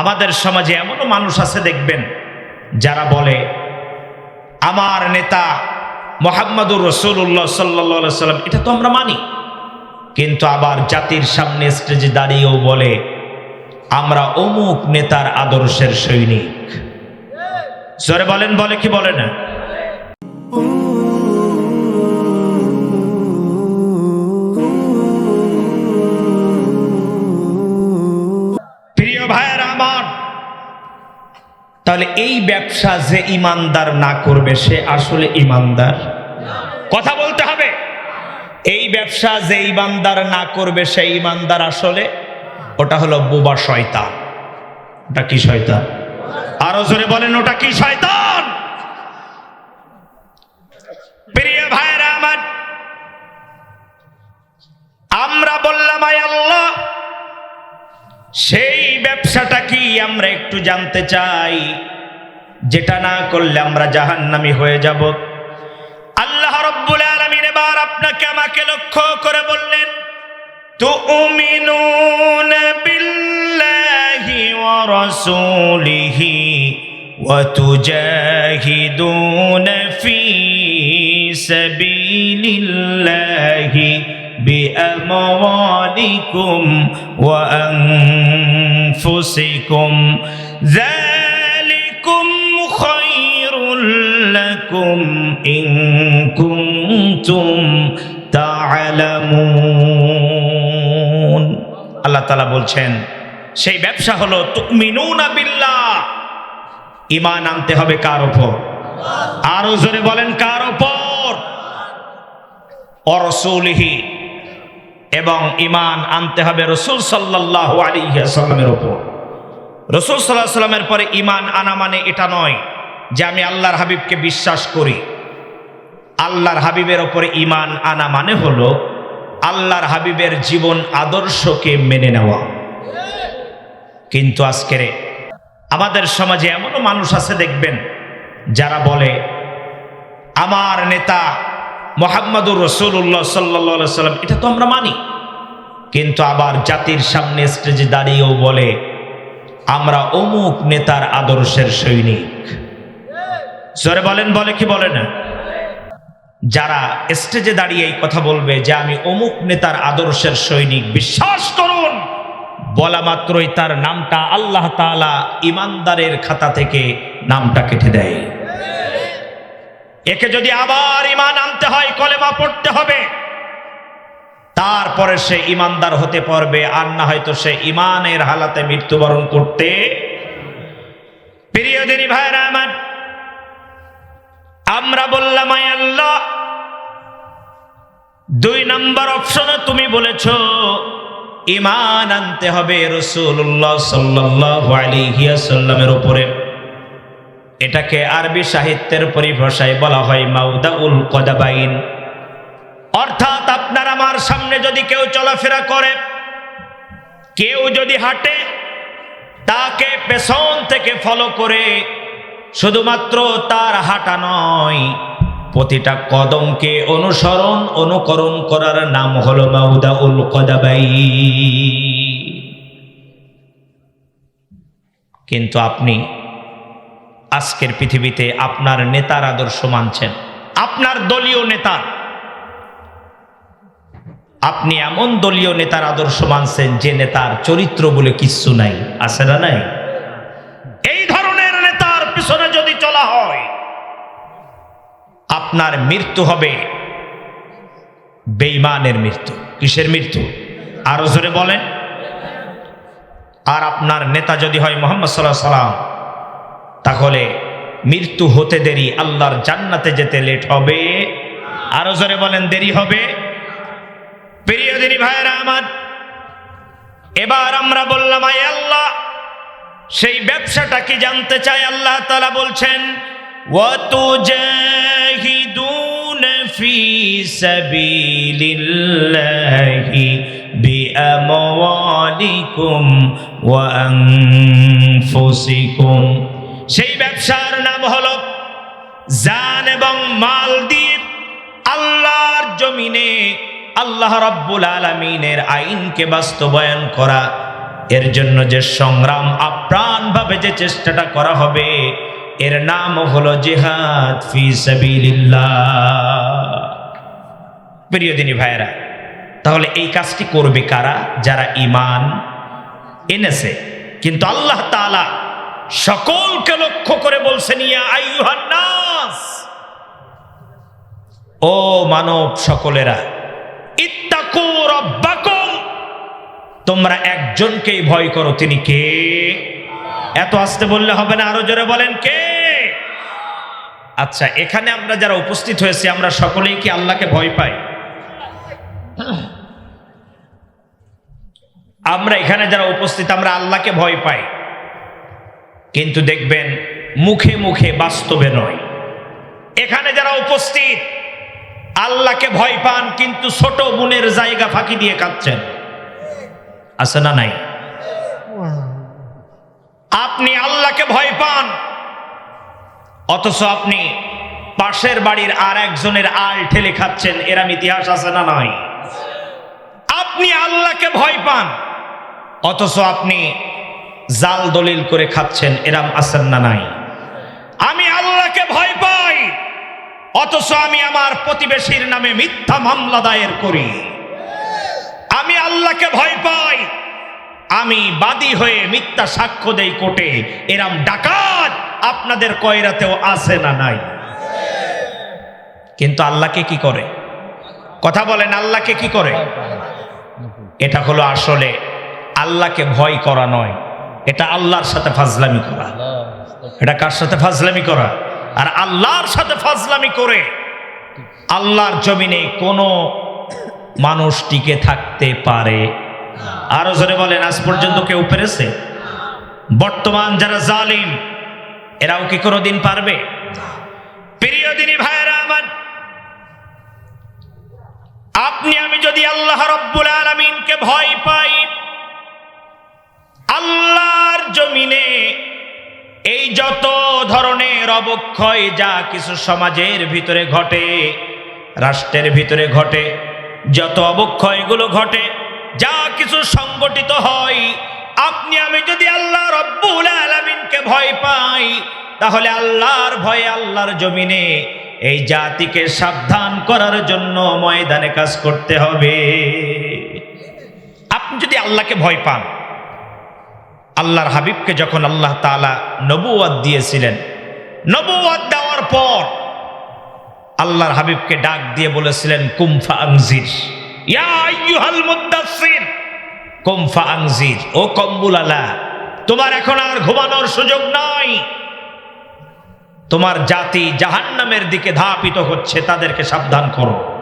আমাদের সমাজে এমনও মানুষ আছে, দেখবেন, যারা বলে, আমার নেতা মোহাম্মদুর রসুল্লাহ সাল্লা সাল্লাম এটা তো আমরা মানি। কিন্তু আবার জাতির সামনে স্টেজে দাঁড়িয়েও বলে, আমরা অমুক নেতার আদর্শের সৈনিক। জোরে বলেন, বলে কি বলে না? তাহলে এই ব্যবসা যে ইমানদার না করবে, সে আসলে ইমানদার? কথা বলতে হবে। এই ব্যবসা যে ইমানদার না করবে, সে ইমানদার আসলে? ওটা হলো বোবা শয়তান। ওটা কি শয়তান? আরও জোরে বলেন, ওটা কি শয়তান? আমরা একটু জানতে চাই যেটা না করলে আমরা জাহান্নামি হয়ে যাব আল্লাহ রব্বুল আলামিন এবার আপনাকে আমাকে লক্ষ্য করে বললেন তুমিনুন বিল্লাহি ওয়া রাসূলিহি ওয়া তুজাহিদুন ফি সাবিলিল্লাহি بأموالكم وأنفسكم ذلكم خير لكم إن كنتم تعلمون আল্লাহ তালা বলছেন সেই ব্যবসা হলো তুমিনুনা বিল্লাহ ইমান আনতে হবে কার ওপর আরো জোরে বলেন কার ওপর অরসুলিহি এবং ইমান আনতে হবে রসুল সাল্লাহ আলিহাসাল্লামের ওপর। রসুল সাল্লাহ সাল্লামের পরে ইমান আনা মানে এটা নয় যে আমি আল্লাহর হাবিবকে বিশ্বাস করি। আল্লাহর হাবিবের ওপরে ইমান আনা মানে হলো আল্লাহর হাবিবের জীবন আদর্শকে মেনে নেওয়া। কিন্তু আজকের আমাদের সমাজে এমনও মানুষ আছে দেখবেন যারা বলে, আমার নেতা মোহাম্মদুর রসুল্লাহ সাল্লা সাল্লাম এটা তো আমরা মানি। কিন্তু আবার জাতির সামনে স্টেজে দাঁড়িয়েও বলে, আমরা অমুক নেতার আদর্শের সৈনিক। জোরে বলেন, বলে কি বলে না? যারা স্টেজে দাঁড়িয়ে এই কথা বলবে যে, আমি অমুক নেতার আদর্শের সৈনিক, বিশ্বাস করুন, বলা মাত্রই তার নামটা আল্লাহ তাআলা ইমানদারের খাতা থেকে নামটা কেটে দেয়। একে যদি আবার ইমান আনতে হয়, কলেমা পড়তে হবে। তারপরে সে ইমানদার হতে পারবে, আর না হয়তো সে ইমানের হালাতে মৃত্যুবরণ করতে প্রিয় ভাইরা আমার। আমরা বললাম আল্লাহ, দুই নম্বর অপশনে তুমি বলেছ ইমান আনতে হবে রসুল্লাহ সাল্লাহ আলিহিয়াসাল্লামের উপরে। এটাকে আরবি সাহিত্যের পরিভাষায় বলা হয় মাউদা উল কদাবাইন। অর্থাৎ আপনার আমার সামনে যদি কেউ চলাফেরা করে, কেউ যদি হাঁটে, তাকে পেছন থেকে ফলো করে, শুধুমাত্র তার হাঁটা নয়, প্রতিটা কদমকে অনুসরণ, অনুকরণ করার নাম হলো মাউদা উল কদাবাই কিন্তু আপনি আজকের পৃথিবীতে আপনার নেতার আদর্শ মানছেন। আপনার দলীয় নেতার। আপনি এমন দলীয় নেতার আদর্শ মানছেন যে নেতার চরিত্র বলে কিচ্ছু নাই। আছে না নাই? এই ধরনের নেতার পিছনে যদি চলা হয়, আপনার মৃত্যু হবে। বেইমানের মৃত্যু। কিসের মৃত্যু? আরও জোরে বলেন। আর আপনার নেতা যদি হয় মোহাম্মদ সাল্লাহ সাল্লাম তাহলে মৃত্যু হতে দেরি আল্লাহর জান্নাতে যেতে লেট হবে আরো জোরে বলেন দেরি হবে প্রিয় দেরি ভাইরা আমার এবার আমরা বললাম আয় আল্লাহ সেই ব্যবসাটা কি জানতে চাই আল্লাহ তালা বলছেন وتجاهدون في سبيل الله بأموالكم وأنفسكم সেই ব্যবসার নাম হলো জান এবং মাল দিয়ে আল্লাহর জমিনে আল্লাহ রব্বুল আলমিনের আইনকে বাস্তবায়ন করা। এর জন্য যে সংগ্রাম আপ্রাণভাবে যে চেষ্টাটা করা হবে, এর নাম হলো জেহাদ ফি সাবিলিল্লাহ। প্রিয় ভাইয়েরা, তাহলে এই কাজটি করবে কারা? যারা ইমান এনেছে। কিন্তু আল্লাহ তাআলা সকলকে লক্ষ্য করে বলছেন নাস। ও মানব সকলেরা, ইত্তাকু রাব্বাকুম। তোমরা একজনকেই ভয় করো, তিনি কে? এত আসতে বললে হবে না, আরও জোরে বলেন কে? আচ্ছা এখানে আমরা যারা উপস্থিত হয়েছি, আমরা সকলেই কি আল্লাহকে ভয় পাই? আমরা এখানে যারা উপস্থিত, আমরা আল্লাহকে ভয় পাই। কিন্তু দেখবেন, মুখে মুখে বাস্তবে নয়। এখানে যারা উপস্থিত, আল্লাহকে ভয় পান, কিন্তু ছোট বোনের জায়গা ফাঁকি দিয়ে কাঁদছেন। আছে না নাই? আপনি আল্লাহকে ভয় পান, অথচ আপনি পাশের বাড়ির আর একজনের আল ঠেলে খাচ্ছেন, এরাম ইতিহাস আছে না নয় আপনি আল্লাহকে ভয় পান, অথচ আপনি জাল দলিল করে খাচ্ছেন এরাম আছেন না নাই? আমি আল্লাহকে ভয় পাই অথচ আমি আমার প্রতিবেশীর নামে মিথ্যা মামলা দায়ের করি। আমি আল্লাহকে ভয় পাই আমি বাদী হয়ে মিথ্যা সাক্ষ্য দেই কোর্টে এরাম ডাকাত আপনাদের কয়রাতেও আছে না নাই? কিন্তু আল্লাহকে কি করে? কথা বলেন আল্লাহকে কি করে? এটা হলো আসলে আল্লাহকে ভয় করা নয় এটা আল্লাহর সাথে ফাজলামি করা। এটা কার সাথে ফাজলামি করা? আর আল্লাহর সাথে ফাজলামি করে আল্লাহর জমিনে কোনো মানুষ টিকে থাকতে পারে আরও জোরে বলেন, আজ পর্যন্ত কেউ পেরেছে? বর্তমান যারা জালিম, এরাও কি কোনোদিন পারবে? প্রিয় ভাইয়েরা আমার, আপনি, আমি যদি আল্লাহ রব্বুল আলমিনকে ভয় পাই যত ধরনের অবক্ষয় যা কিছু সমাজের ভিতরে ঘটে, রাষ্ট্রের ভিতরে ঘটে, যত অবক্ষয়গুলো ঘটে, যা কিছু সংগঠিত হয়, আপনি আমি যদি আল্লাহ রব্বুল আলমিনকে ভয় পাই, তাহলে আল্লাহর ভয়ে আল্লাহর জমিনে এই জাতিকে সাবধান করার জন্য ময়দানে কাজ করতে হবে। আপনি যদি আল্লাহকে ভয় পান আল্লাহর হাবিবকে যখন আল্লাহ তাআলা নবুয়াদ দিয়েছিলেন নবুয়াদ দেওয়ার পর আল্লাহর হাবিবকে ডাক দিয়ে বলেছিলেন কুমফা আংজির কুমফা আংজির ও কম্বুল আলা তোমার এখন আর ঘুমানোর সুযোগ নাই। তোমার জাতি জাহান্নামের দিকে ধাপিত হচ্ছে, তাদেরকে সাবধান করো।